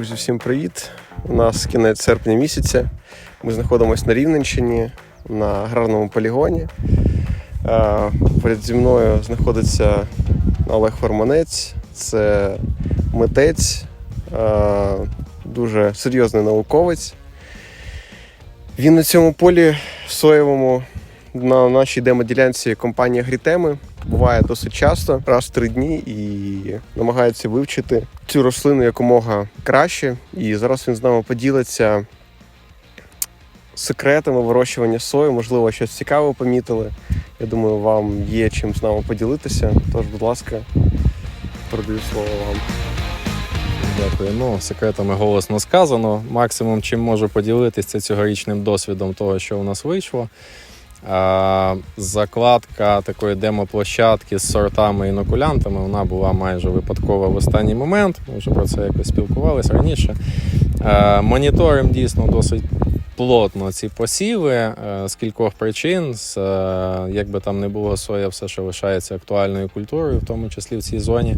Друзі, всім привіт! У нас кінець серпня місяця. Ми знаходимося на Рівненщині на аграрному полігоні. Е, Поряд зі мною знаходиться Олег Форманець, це митець, е, дуже серйозний науковець. Він на цьому полі соєвому на нашій демоділянці компанії Грітеми буває досить часто, раз в три дні, і намагається вивчити цю рослину якомога краще. І зараз він з нами поділиться секретами вирощування сої. Можливо, щось цікаве помітили. Я думаю, вам є чим з нами поділитися. Тож, будь ласка, передаю слово вам. Дякую. Ну, секретами голосно сказано. Максимум, чим можу поділитися, це цьогорічним досвідом того, що у нас вийшло. Закладка такої демоплощадки з сортами і інокулянтами вона була майже випадкова в останній момент. Ми вже про це якось спілкувалися раніше. А, моніторимо дійсно досить плотно ці посіви е, з кількох причин. З, е, як би там не було, соя все ще лишається актуальною культурою, в тому числі в цій зоні.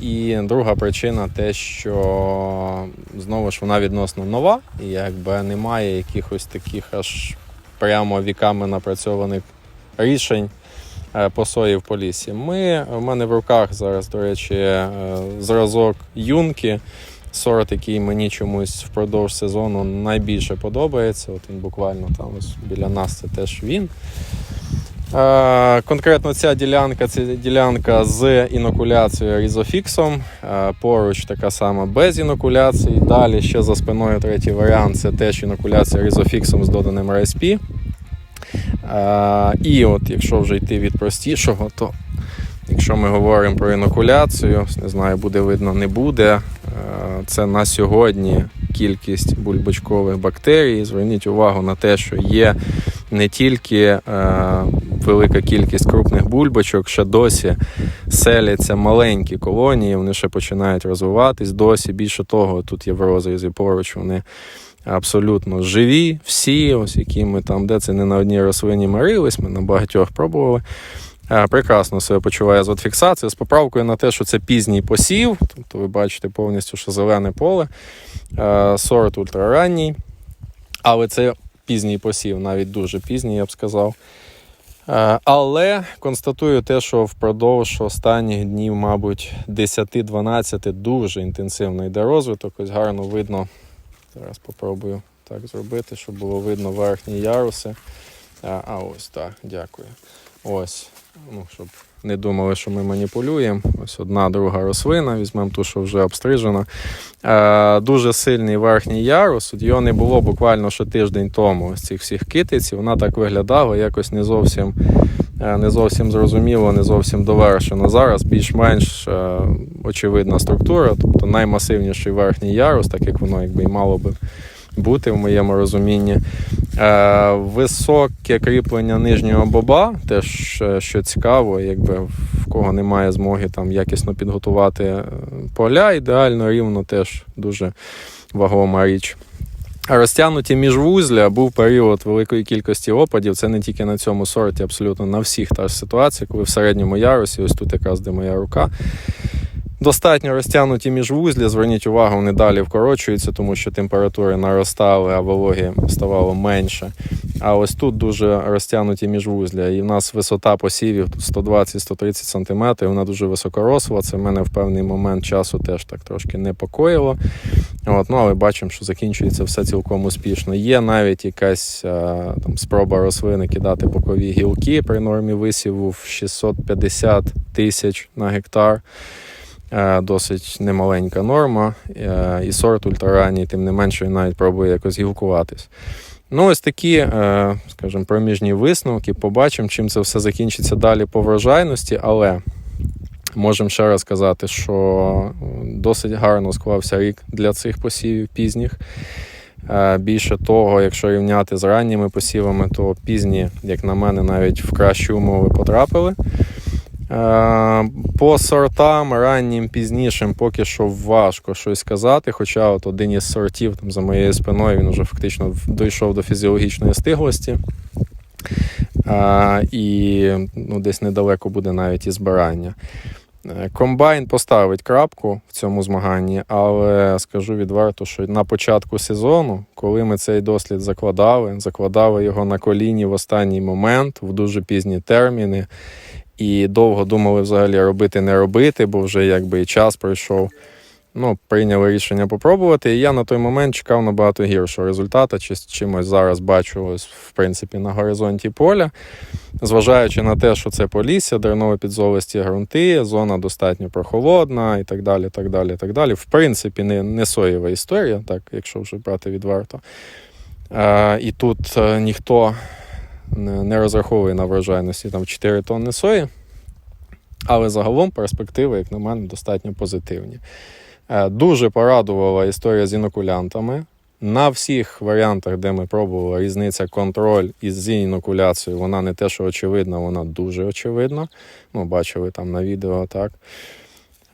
І друга причина те, що знову ж вона відносно нова, і якби немає якихось таких аж прямо віками напрацьованих рішень посоїв по сої в. Ми, в мене в руках зараз, до речі, е, зразок юнки. Сорт, який мені чомусь впродовж сезону найбільше подобається. От він буквально там ось біля нас це теж він. Е, Конкретно ця ділянка це ділянка з інокуляцією різофіксом. Е, Поруч така сама без інокуляції. Далі ще за спиною третій варіант це теж інокуляція різофіксом з доданим RSP. Е, І от якщо вже йти від простішого, то якщо ми говоримо про інокуляцію, не знаю, буде видно, не буде. Це на сьогодні кількість бульбочкових бактерій. Зверніть увагу на те, що є не тільки велика кількість крупних бульбочок, ще досі селяться маленькі колонії, вони ще починають розвиватись. Досі більше того, тут є в розрізі поруч. Вони абсолютно живі, всі, ось які ми там, де це не на одній рослині марились, ми на багатьох пробували. Прекрасно себе почуває з от фіксацією, з поправкою на те, що це пізній посів. Тобто ви бачите повністю, що зелене поле, сорт ультраранній. Але це пізній посів, навіть дуже пізній, я б сказав. Е, Але констатую те, що впродовж останніх днів, мабуть, 10-12 дуже інтенсивно йде розвиток. Ось гарно видно. Зараз попробую так зробити, щоб було видно верхні яруси. А, а ось так, дякую. Ось, ну, щоб не думали, що ми маніпулюємо. Ось одна друга рослина, візьмемо ту, що вже обстрижена. Е, дуже сильний верхній ярус. От його не було буквально ще тиждень тому. Ось цих всіх китиць. Вона так виглядала, якось не зовсім, е, не зовсім зрозуміло, не зовсім довершено. Зараз більш-менш е, очевидна структура, тобто наймасивніший верхній ярус, так як воно якби і мало би бути в моєму розумінні. Е, високе кріплення нижнього боба, теж е, що цікаво, якби в кого немає змоги там якісно підготувати е, поля, ідеально рівно теж дуже вагома річ. Розтягнуті міжвузля був період великої кількості опадів. Це не тільки на цьому сорті, абсолютно на всіх та ж ситуація, коли в середньому ярусі, ось тут якраз де моя рука. Достатньо розтягнуті міжвузлі, зверніть увагу, вони далі вкорочуються, тому що температури наростали, а вологи ставало менше. А ось тут дуже розтягнуті міжвузля. І в нас висота посівів 120-130 см, вона дуже високоросла. Це мене в певний момент часу теж так трошки непокоїло. От, ну, але бачимо, що закінчується все цілком успішно. Є навіть якась а, там, спроба рослини кидати бокові гілки при нормі висіву в 650 тисяч на гектар. Е, Досить немаленька норма, е, і сорт ультраранній, тим не менше, він навіть пробує якось гілкуватись. Ну, ось такі, е, скажімо, проміжні висновки. Побачимо, чим це все закінчиться далі по врожайності, але можемо ще раз сказати, що досить гарно склався рік для цих посівів пізніх. Більше того, якщо рівняти з ранніми посівами, то пізні, як на мене, навіть в кращі умови потрапили. Е, По сортам раннім, пізнішим поки що важко щось сказати. Хоча от один із сортів там, за моєю спиною він вже фактично дійшов до фізіологічної стиглості. А, і ну, десь недалеко буде навіть і збирання. Е, Комбайн поставить крапку в цьому змаганні, але скажу відверто, що на початку сезону, коли ми цей дослід закладали, закладали його на коліні в останній момент, в дуже пізні терміни, і довго думали взагалі робити, не робити, бо вже якби і час пройшов. Ну, прийняли рішення попробувати. І я на той момент чекав набагато гіршого результату, чи чимось зараз бачу ось, в принципі на горизонті поля. Зважаючи на те, що це полісся, дернові підзолисті ґрунти, зона достатньо прохолодна і так далі. так далі, так далі. В принципі, не, не соєва історія, так, якщо вже брати відверто. Е, і тут е, ніхто не, розраховує на врожайності там 4 тонни сої. Але загалом перспективи, як на мене, достатньо позитивні. Е, Дуже порадувала історія з інокулянтами. На всіх варіантах, де ми пробували, різниця контроль із інокуляцією, вона не те, що очевидна, вона дуже очевидна. Ну, бачили там на відео, так.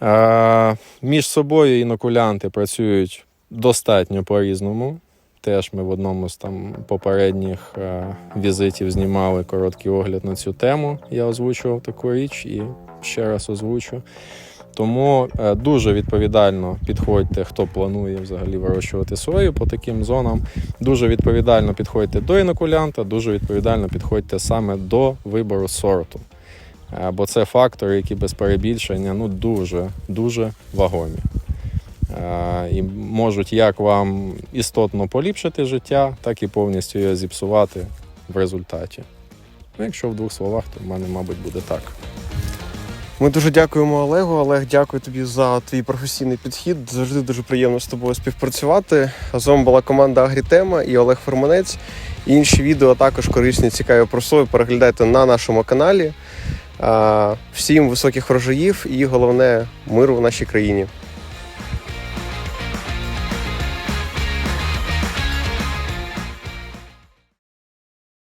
Е, між собою інокулянти працюють достатньо по-різному. Теж ми в одному з там попередніх е, візитів знімали короткий огляд на цю тему. Я озвучував таку річ і ще раз озвучу. Тому е, дуже відповідально підходьте, хто планує взагалі вирощувати сою по таким зонам. Дуже відповідально підходьте до інокулянта, дуже відповідально підходьте саме до вибору сорту. Е, Бо це фактори, які без перебільшення ну, дуже, дуже вагомі. Е, І можуть як вам істотно поліпшити життя, так і повністю його зіпсувати в результаті. Ну, якщо в двох словах, то в мене, мабуть, буде так. Ми дуже дякуємо Олегу. Олег, дякую тобі за твій професійний підхід. Завжди дуже приємно з тобою співпрацювати. Разом була команда Агрітема і Олег Форманець. Інші відео також корисні, цікаві про. Переглядайте на нашому каналі. Всім високих врожаїв і головне миру в нашій країні.